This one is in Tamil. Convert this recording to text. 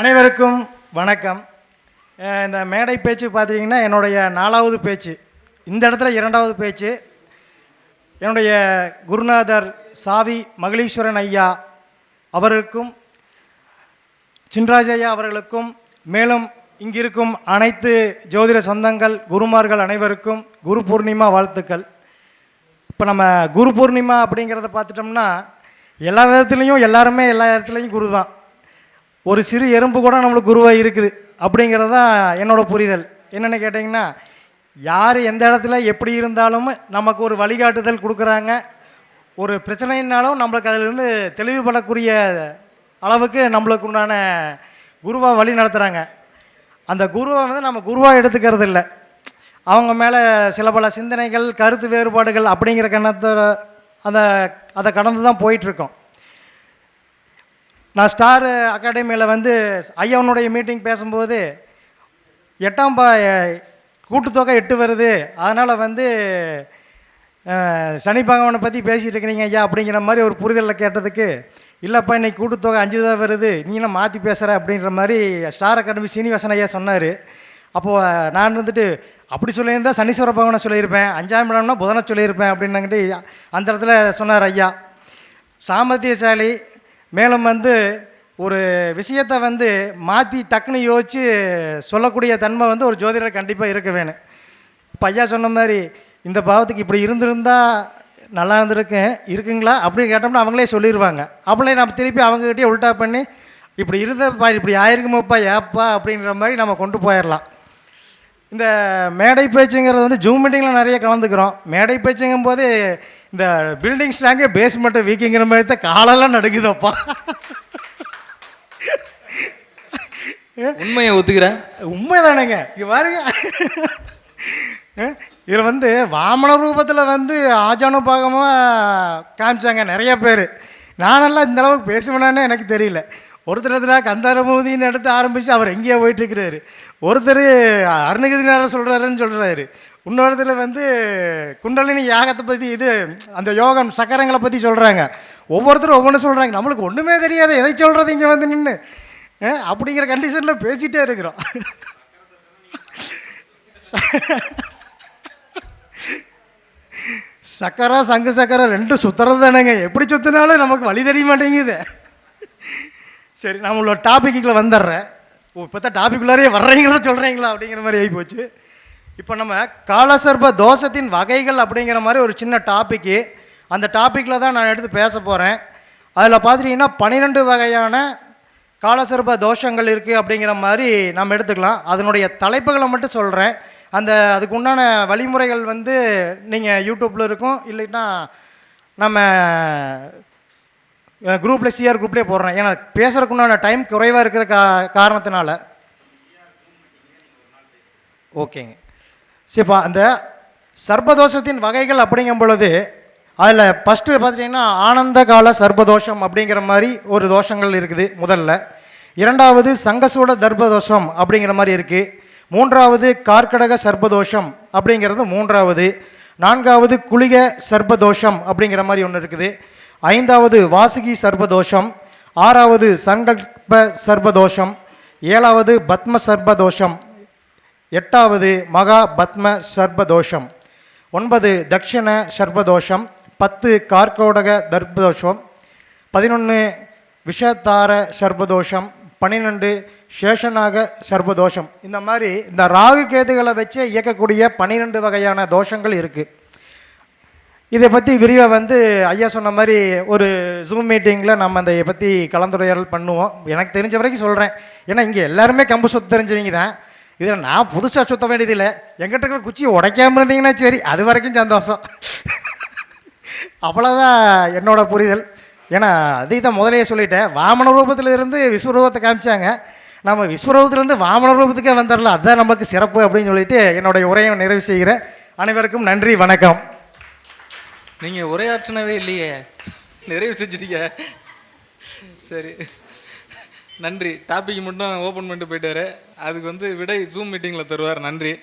அனைவருக்கும் வணக்கம். இந்த மேடை பேச்சு பார்த்தீங்கன்னா என்னுடைய நாலாவது பேச்சு. இந்த இடத்துல இரண்டாவது பேச்சு. என்னுடைய குருநாதர் சாவி மகளீஸ்வரன் ஐயா அவருக்கும் சின்ராஜ் ஐயா அவர்களுக்கும் மேலும் இங்கிருக்கும் அனைத்து ஜோதிட சொந்தங்கள் குருமார்கள் அனைவருக்கும் குரு பூர்ணிமா வாழ்த்துக்கள். இப்போ நம்ம குரு பூர்ணிமா அப்படிங்கிறத பார்த்துட்டோம்னா எல்லா விதத்துலேயும் எல்லாருமே எல்லா இடத்துலையும் குரு தான் ஒரு சிறு எறும்பு கூட நம்மளுக்கு குருவாக இருக்குது. அப்படிங்கிறது தான் என்னோட புரிதல். என்னென்னு கேட்டிங்கன்னா யார் எந்த இடத்துல எப்படி இருந்தாலும் நமக்கு ஒரு வழிகாட்டுதல் கொடுக்குறாங்க. ஒரு பிரச்சனைனாலும் நம்மளுக்கு அதிலிருந்து தெளிவுபடக்கூடிய அளவுக்கு நம்மளுக்கு உண்டான குருவாக வழி நடத்துகிறாங்க அந்த குருவை வந்து நம்ம குருவாக எடுத்துக்கிறது இல்லை. அவங்க மேலே சில பல சிந்தனைகள் கருத்து வேறுபாடுகள் அப்படிங்கிற கண்ணத்தை அந்த அதை கடந்து தான் போயிட்டுருக்கோம் நான் ஸ்டார் அகாடமியில் வந்து ஐயாவனுடைய மீட்டிங் பேசும்போது எட்டாம் பா கூட்டுத்தொகை எட்டு வருது. அதனால் வந்து சனி பகவானை பற்றி பேசிகிட்டு இருக்கிறீங்க ஐயா அப்படிங்கிற மாதிரி ஒரு புரிதலில் கேட்டதுக்கு இல்லைப்பா இன்றைக்கி கூட்டுத்தொகை அஞ்சு தான் வருது. நீ மாற்றி பேசுகிற அப்படின்ற மாதிரி ஸ்டார் அகாடமி சீனிவாசன் ஐயா சொன்னார். அப்போது நான் வந்துட்டு அப்படி சொல்லியிருந்தால் சனீஸ்வர பகவானை சொல்லியிருப்பேன். அஞ்சாம் இடம்னா புதனை சொல்லியிருப்பேன் அப்படின்னாங்கிட்டு அந்த இடத்துல சொன்னார் ஐயா. சாமர்த்தியசாலி மேலும் வந்து ஒரு விஷயத்தை வந்து மாற்றி டக்குன்னு யோசித்து சொல்லக்கூடிய தன்மை வந்து ஒரு ஜோதிடர் கண்டிப்பாக இருக்க வேணும். இப்போ ஐயா சொன்ன மாதிரி இந்த பாவத்துக்கு இப்படி இருந்திருந்தால் நல்லா இருந்திருக்கேன் இருக்குங்களா? அப்படின்னு கேட்டோம்னா அவங்களே சொல்லிடுவாங்க அப்படியே நம்ம திருப்பி அவங்ககிட்டயே உல்டா பண்ணி இப்படி இருந்தப்பா இப்படி ஆயிருக்குமோப்பா ஏப்பா அப்படின்ற மாதிரி நம்ம கொண்டு போயிடலாம் இந்த மேடை பேச்சுங்கிறது வந்து ஜூம் மீட்டிங்கில் நிறைய கலந்துக்கிறோம். மேடை பேச்சுங்கும் போது இந்த பில்டிங் ஸ்ட்ராங்கே பேஸ்மெண்ட்டை வீக்கிங்கிற மாதிரி தான் காலெல்லாம் நடுக்குதப்பா உண்மையை ஒத்துக்கிறேன். உண்மைதானேங்க. இங்கே பாருங்க. இதில் வந்து வாமன ரூபத்தில் வந்து ஆஜானுபாகமாக காமிச்சாங்க நிறைய பேர். நானெல்லாம் இந்த அளவுக்கு பேசுவேனான்னு எனக்கு தெரியல. ஒருத்தர் இடத்துல கந்தாரமூதின்னு எடுத்து ஆரம்பித்து அவர் எங்கேயோ போயிட்டுருக்கிறாரு. ஒருத்தர் அருணகிரிநாதர் சொல்கிறாருன்னு சொல்கிறாரு இன்னொருத்தர் வந்து குண்டலினி யாகத்தை பற்றி இது அந்த யோகம் சக்கரங்களை பற்றி சொல்கிறாங்க ஒவ்வொருத்தரும் ஒவ்வொன்று சொல்கிறாங்க நம்மளுக்கு ஒன்றுமே தெரியாது. எதை சொல்கிறது இங்கே வந்து நின்று அப்படிங்கிற கண்டிஷனில் பேசிகிட்டே இருக்கிறோம். சக்கரை சங்கு சக்கரை ரெண்டும் சுத்துறது தானேங்க எப்படி சுற்றினாலும் நமக்கு வழி தெரிய மாட்டேங்குது. சரி நான் உங்களோட டாப்பிக்குள்ளே வந்துடுறேன். ஓ இப்போ தான் டாபிக்குள்ளாரே வர்றீங்களா சொல்கிறீங்களா அப்படிங்கிற மாதிரி ஆகிப்போச்சு இப்போ நம்ம காலசர்ப தோஷத்தின் வகைகள் அப்படிங்கிற மாதிரி ஒரு சின்ன டாப்பிக்கு அந்த டாப்பிக்கில் தான் நான் எடுத்து பேச போகிறேன் அதில் பார்த்துட்டிங்கன்னா பன்னிரெண்டு வகையான காலசர்ப தோஷங்கள் இருக்குது அப்படிங்கிற மாதிரி நம்ம எடுத்துக்கலாம். அதனுடைய தலைப்புகளை மட்டும் சொல்கிறேன் அந்த அதுக்கு உண்டான வழிமுறைகள் வந்து நீங்கள் யூடியூப்பில் இருக்கும் இல்லைன்னா நம்ம குரூப்பில் சிஆர் குரூப்லேயே போடுறேன். ஏன்னா பேசுறதுக்கு உண்டான டைம் குறைவாக இருக்கிற கா காரணத்தினால. ஓகேங்க. சரிப்பா அந்த சர்பதோஷத்தின் வகைகள் அப்படிங்கும் பொழுது அதில் ஃபஸ்ட்டு பார்த்துட்டிங்கன்னா ஆனந்த கால சர்பதோஷம் அப்படிங்கிற மாதிரி ஒரு தோஷங்கள் இருக்குது முதல்ல. இரண்டாவது சங்கசூட தர்பதோஷம் அப்படிங்கிற மாதிரி இருக்குது மூன்றாவது கார்க்கடக சர்பதோஷம் அப்படிங்கிறது மூன்றாவது. நான்காவது குளிக சர்பதோஷம் அப்படிங்கிற மாதிரி ஒன்று இருக்குது. ஐந்தாவது வாசுகி சர்பதோஷம் ஆறாவது சங்கல்ப சர்பதோஷம் ஏழாவது பத்ம சர்பதோஷம் எட்டாவது மகா பத்ம சர்பதோஷம் ஒன்பது தக்ஷண சர்பதோஷம் பத்து கார்கோடக தர்பதோஷம் பதினொன்று விஷத்தார சர்பதோஷம் பன்னிரெண்டு சேஷனாக சர்பதோஷம் இந்த மாதிரி இந்த ராகு கேதுகளை வச்சு இயக்கக்கூடிய பன்னிரெண்டு வகையான தோஷங்கள் இருக்குது இதை பற்றி விரிவாக வந்து ஐயா சொன்ன மாதிரி ஒரு ஜூம் மீட்டிங்கில் நம்ம அந்த இதை பற்றி கலந்துரையாடல் பண்ணுவோம். எனக்கு தெரிஞ்ச வரைக்கும் சொல்கிறேன் ஏன்னா இங்கே எல்லாருமே கம்பு சொத்து தெரிஞ்சவங்க தான். இதில் நான் புதுசாக சுத்த வேண்டியதில்லை. எங்கிட்ட இருக்கிற குச்சியை உடைக்காமல் இருந்தீங்கன்னா சரி அது வரைக்கும் சந்தோஷம். அவ்வளோதான் என்னோட புரிதல். ஏன்னா அதை தான் முதலையே சொல்லிட்டேன். வாமன ரூபத்தில் இருந்து விஸ்வரூபத்தை காமிச்சாங்க. நம்ம விஸ்வரூபத்துலேருந்து வாமன ரூபத்துக்கே வந்துடலாம். அதுதான் நமக்கு சிறப்பு அப்படின்னு சொல்லிட்டு என்னுடைய உரையை நிறைவு செய்கிறேன். அனைவருக்கும் நன்றி வணக்கம். நீங்கள் உரையாற்றினவே இல்லையே. நிறைவு செஞ்சிட்டீங்க. சரி. நன்றி. டாபிக் மட்டும் ஓப்பன் பண்ணிட்டு போயிட்டாரு. அதுக்கு வந்து விடை ஜூம் மீட்டிங்கில் தருவார். நன்றி.